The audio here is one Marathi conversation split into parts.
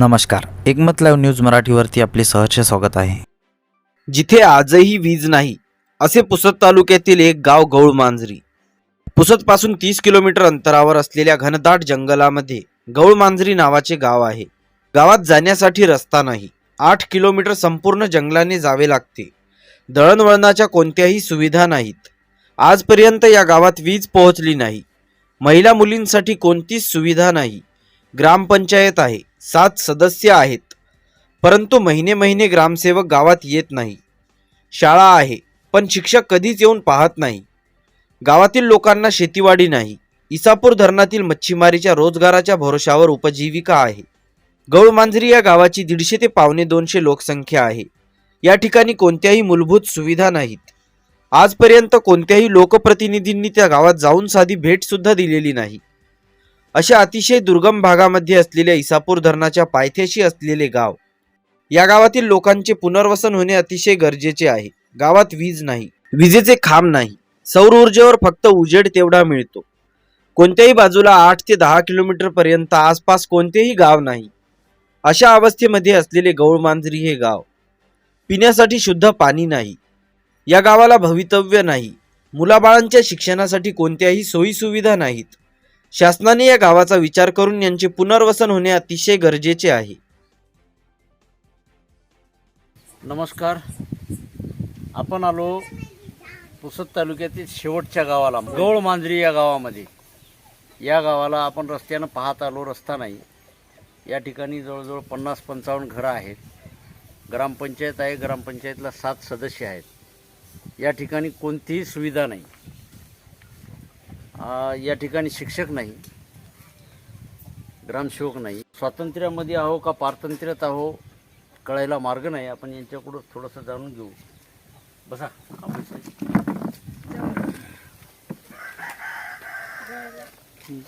नमस्कार. एकमत लाईव्ह न्यूज मराठीवरती आपले सहर्ष स्वागत आहे. जिथे आजही वीज नाही असे पुसद तालुक्यातील एक गाव गौळ मांजरी. पुसदपासून तीस किलोमीटर अंतरावर असलेल्या घनदाट जंगलामध्ये गौळ मांजरी नावाचे गाव आहे. गावात जाण्यासाठी रस्ता नाही आठ किलोमीटर संपूर्ण जंगलाने जावे लागते. दळणवळणाच्या कोणत्याही सुविधा नाहीत. आजपर्यंत या गावात वीज पोहोचली नाही. महिला मुलींसाठी कोणतीच सुविधा नाही. ग्रामपंचायत आहे. सात सदस्य आहेत. परंतु महिने महिने ग्रामसेवक गावात येत नाही. शाळा आहे पण शिक्षक कधीच येऊन पाहत नाही. गावातील लोकांना शेतीवाडी नाही. इसापूर धरणातील मच्छीमारीच्या रोजगाराच्या भरोशावर उपजीविका आहे. गौळमांजरी या गावाची दीडशे ते पावणे दोनशे लोकसंख्या आहे. या ठिकाणी कोणत्याही मूलभूत सुविधा नाहीत. आजपर्यंत कोणत्याही लोकप्रतिनिधींनी त्या गावात जाऊन साधी भेटसुद्धा दिलेली नाही. अशा अतिशय दुर्गम भागामध्ये असलेल्या इसापूर धरणाच्या पायथ्याशी असलेले गाव. या गावातील लोकांचे पुनर्वसन होणे अतिशय गरजेचे आहे. गावात वीज नाही विजेचे खांब नाही सौर ऊर्जेवर फक्त उजेड तेवढा मिळतो. कोणत्याही बाजूला आठ ते दहा किलोमीटर पर्यंत आसपास कोणतेही गाव नाही. अशा अवस्थेमध्ये असलेले गौळमांजरी हे गाव. पिण्यासाठी शुद्ध पाणी नाही. या गावाला भवितव्य नाही. मुलाबाळांच्या शिक्षणासाठी कोणत्याही सोयी सुविधा नाहीत. शासनाने या गावाचा विचार करून यांचे पुनर्वसन होणे अतिशय गरजेचे आहे. नमस्कार. आपण आलो पुसद तालुक्यातील शेवटच्या गावाला गौळ मांजरी या गावामध्ये. या गावाला आपण रस्त्यानं पाहत आलो रस्ता नाही. या ठिकाणी जवळजवळ पन्नास पंचावन्न घरं आहेत. ग्रामपंचायत आहे ग्रामपंचायतला सात सदस्य आहेत. या ठिकाणी कोणतीही सुविधा नाही. या ठिकाणी शिक्षक नाही ग्रामसेवक नाही. स्वातंत्र्यामध्ये आहो का पारतंत्र्यात आहो कळायला मार्ग नाही. आपण यांच्याकडून थोडंसं जाणून घेऊ. बसा आपण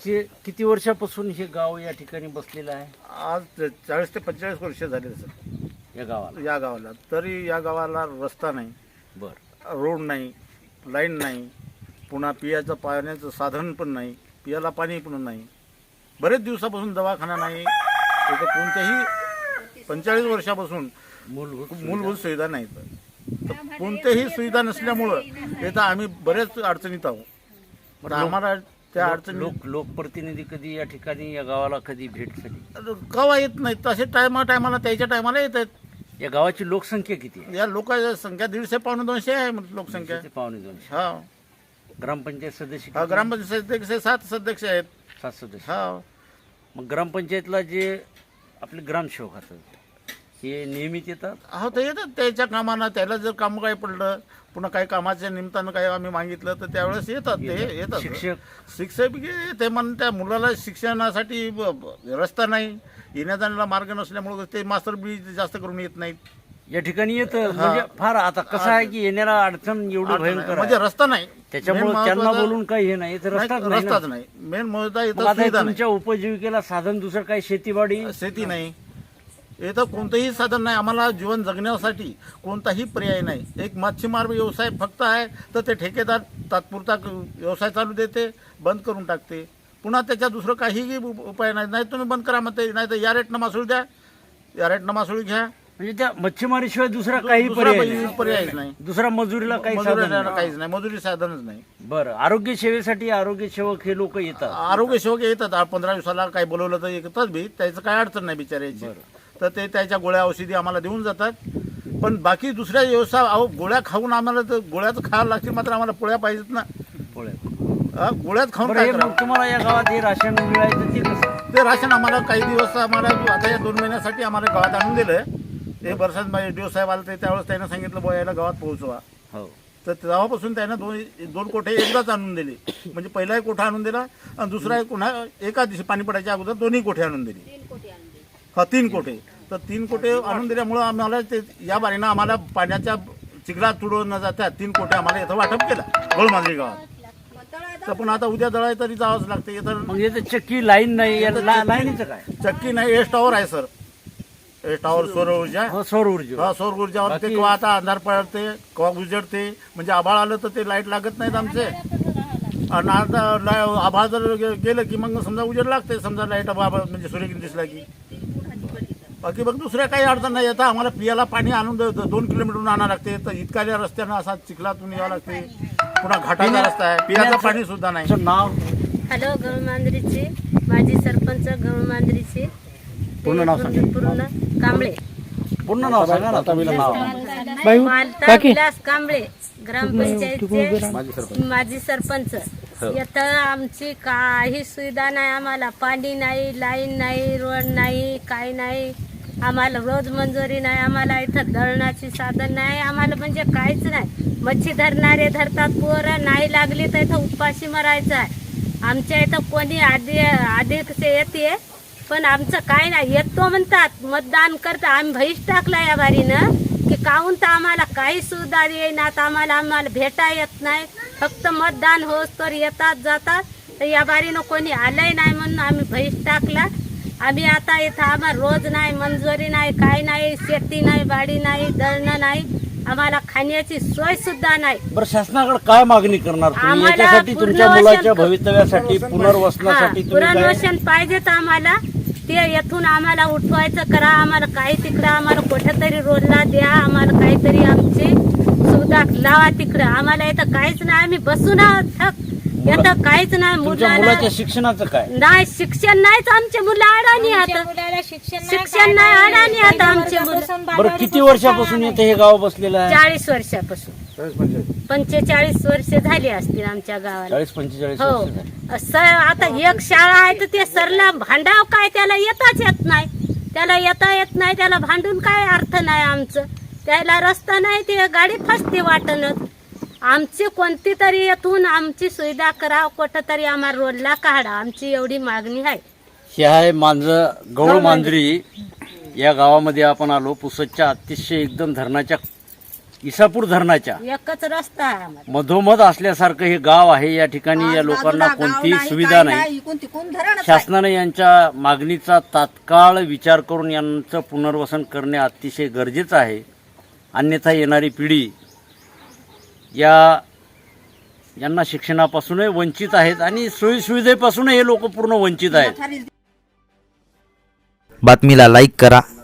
जे किती वर्षापासून हे गाव या ठिकाणी बसलेलं आहे? आज चाळीस ते पंचेचाळीस वर्ष झाले सर. या गावाला. या गावाला. तरी या गावाला रस्ता नाही. बर. रोड नाही लाईन नाही. पुन्हा पियाचं पाण्याचं साधन पण नाही पियाला पाणी पण नाही. बरेच दिवसापासून दवाखाना नाही. इथं कोणत्याही पंचेचाळीस वर्षापासून मूलभूत मूलभूत सुविधा नाहीत. तर कोणत्याही सुविधा नसल्यामुळं इथं आम्ही बरेच अडचणीत आहोत. तर आम्हाला त्या अडचणी लोक लोकप्रतिनिधी कधी या ठिकाणी या गावाला कधी भेट झाली? कवा येत नाहीत. तसे टायमा टायमाला त्याच्या टायमाला येत आहेत. या गावाची लोकसंख्या किती या लोकांची संख्या दीडशे पावणे दोनशे आहे लोकसंख्या. पावणे दोनशे. हा. ग्रामपंचायत सदस्य हा किती? ग्रामपंचायत सदस्य सात सदस्य आहेत. सात सदस्य. हा. मग ग्रामपंचायतला जे आपले ग्रामसेवक असतात हे नियमित येतात? हो ते येतात. त्याच्या कामानं त्याला जर काम काय पडलं पुन्हा काही कामाच्या निमित्तानं काही आम्ही मागितलं तर त्यावेळेस येतात ते येतात. शिक्षक? शिक्षक बी ते म्हण त्या मुलाला शिक्षणासाठी ब- ब- रस्ता नाही. येण्या जाण्याला मार्ग नसल्यामुळे ते मास्टर बी जास्त करून येत नाहीत. या ठिकाणी येतं. म्हणजे फार आता कसं आहे की येण्याला अडचण एवढं भयंकर म्हणजे आहे. रस्ता नाही. त्याच्यामुळे Main त्यांना महत्वाचं- बोलून काही हे नाही नाही, रस्ताच नाही ना. रस्ताच नाही. मेन मुद्दा मग इथं आता सुविधा नाही. तुमच्या उपजीविकेला साधन दुसरं काही शेतीवाडी? शेती नाही. इथं कोणतंही साधन नाही. आम्हाला जीवन जगण्यासाठी कोणताही पर्याय नाही. एक मच्छीमार व्यवसाय फक्त आहे तर ते ठेकेदार तात्पुरता क- व्यवसाय चालू देते बंद करून टाकते. पुन्हा त्याच्या दुसरं काहीही उपाय नाही. नाही तुम्ही बंद करा म्हणते नाही तर या रेटनं मासुळी द्या. या रेटनं मासुळी घ्या. म्हणजे त्या मच्छीमारीशिवाय दुसरा काही दुसरा पर्याय पर्याय- नाही. पर्यायच नाही. दुसरा मजुरीला काही मजुरी साधन नाही. काहीच नाही. मजुरी साधनच नाही. बरं. आरोग्य सेवेसाठी आरोग्य सेवक हे लोक येतात. आरोग्य सेवक येतात. आ- पंधरा दिवसाला काही बोलवलं तर येतात बी. त्याचं काय अडचण नाही बिचारायची तर ते त्याच्या गोळ्या औषधी आम्हाला देऊन जातात. पण बाकी दुसऱ्या व्यवसाय अहो गोळ्या खाऊन आम्हाला तर गोळ्याच खायला लागतील मात्र आम्हाला पोळ्या पाहिजेत ना. पोळ्या. गोळ्यात खाऊन बरं काय हे करावं? मग तुम्हाला या गावात हे राशन मिळायचं ते कसं? ते राशन आम्हाला काही दिवस आम्हाला आता या दोन महिन्यासाठी आम्हाला गावात आणून दिलं ते बरसात डी साहेब आले ते त्यावेळेस त्यानं सांगितलं बुवा याला गावात पोहोचवा. हो. तर तेव्हापासून त्यानं दोन दोन कोठे एकदाच आणून दिले. म्हणजे पहिला एक कोठा आणून दिला आणि दुसरा एक एका दिवशी पाणी पडायच्या अगोदर दोन्ही कोठे आणून दिले. हा तीन कोठे. तर तीन कोठे आणून दिल्यामुळं आम्हाला ते या बारीनं आम्हाला पाण्याच्या चिखलात तुडवून न जाता तीन कोठे आम्हाला इथं वाटप केला गोळमांजरी गावात. तर पण आता उद्या दळाय तरी जावंच लागते. इथं चक्की लाईन नाही या ला- लाईनीचं काय? चक्की नाही एस टॉवर आहे सर. टॉवर सौर ऊर्जा. हो, सौर ऊर्जा. हा सौर ऊर्जावर ते केव्हा आता अंधार पडते केव्हा उजडते म्हणजे आभाळ आलं तर ते लाइट लागत नाहीत आमचे. आणि आता ला- आभाळ जर गे- गेलं की मग समजा उजेड लागते समजा लाइट आभाळ म्हणजे सूर्यकिरण दिसला की. बाकी बघ दुसऱ्या काही अडचण नाही. येतं आम्हाला पियाला पाणी आणून द- द- दोन किलोमीटरहून आणावं लागते. तर इतक्या रस्त्यानं असा चिखलातून यावं लागते. पुन्हा घाटाचा रस्ता आहे. पियाचं पाणी सुद्धा नाही. तुमचं नाव? हॅलो गौमांद्रीची माजी सरपंच गौमांद्रीची पूर्ण नाव सांगा. पूर्ण कांबळे. पूर्ण नाव सांगा ना नाव. मालता विलास कांबळे ग्रामपंचायतचे माजी सरपंच. येतं आमची काही सुविधा नाही आम्हाला. पाणी नाही लाईन नाही रोड नाही काही नाही. आम्हाला रोज मंजुरी नाही आम्हाला इथं दळणाची साधन नाही. आम्हाला म्हणजे काहीच नाही. मच्छी धरणारे धरतात पोरं नाही लागली तर इथं उपाशी मरायचं आहे. आमच्या इथं कोणी आधी आधी येते पण आमचं काय नाही. येतो म्हणतात मतदान करता आम्ही बहिष टाकला या बारीनं की काहून तर आम्हाला काही सुविधा येईनात आम्हाला आम्हाला भेटा येत नाही. फक्त मतदान होस तर येतात जातात. तर या बारीनं कोणी आलंय नाही म्हणून आम्ही बहिष टाकला. आम्ही आता इथं आम्हाला रोज नाही मंजुरी नाही काय नाही शेती नाही बाडी नाही दळणं नाही. आम्हाला खाण्याची सोय सुद्धा नाही. बरं शासनाकडे काय मागणी करणार तुम्ही? आम्हाला याच्यासाठी तुमच्या पुनर्वसन मुलाच्या भवितव्यासाठी हा, पुनर्वसनासाठी पुनर्वसन पाहिजेत आम्हाला. ते येथून आम्हाला उठवायचं करा आम्हाला काही तिकडं आम्हाला कुठेतरी रोडला द्या आम्हाला काहीतरी आमची सुविधा लावा तिकडं. आम्हाला इथं काहीच नाही आम्ही बसून आहोत. थक. येतं काहीच नाही मुलाला मुलाच्या शिक्षणाचं काय? नाही शिक्षण नाहीच आमचे मुलं अडाणी आता. शिक्षण नाही अडाणी आता आमचे मुलं. बरं किती वर्षापासून इथे हे गाव बसलेलं आहे? चाळीस वर्षापासून. पंचेचाळीस वर्ष झाली असतील आमच्या गावाला. चाळीस पंचेचाळीस हो. वर्ष झाली. सर आता एक शाळा आहे तर ते सरला भांडाव काय? त्याला येताच येत नाही. त्याला येता येत नाही. त्याला भांडून काय अर्थ नाही आमचं? त्याला रस्ता नाही ते गाडी फसते वाटणच आमची कोणती तरी येथून आमची सुविधा करा कुठं तरी आम्हाला रोडला काढा. आमची एवढी मागणी आहे. हे आहे मांज गौळ मांजरी. या गावामध्ये आपण आलो. पुसदच्या अतिशय एकदम धरणाच्या इसापूर धरणाच्या. एकच रस्ता आहे आम्हाला. मधोमध असल्यासारखं हे गाव आहे. या ठिकाणी या लोकांना कोणतीही सुविधा नाही. शासनाने यांच्या मागणीचा तात्काळ विचार करून यांचं पुनर्वसन करणे अतिशय गरजेचं आहे. अन्यथा येणारी पिढी या यांना शिक्षणापासूनही वंचित आहेत आणि सोयीसुविधेपासूनही हे लोक पूर्ण वंचित आहेत. बातमीला लाईक करा.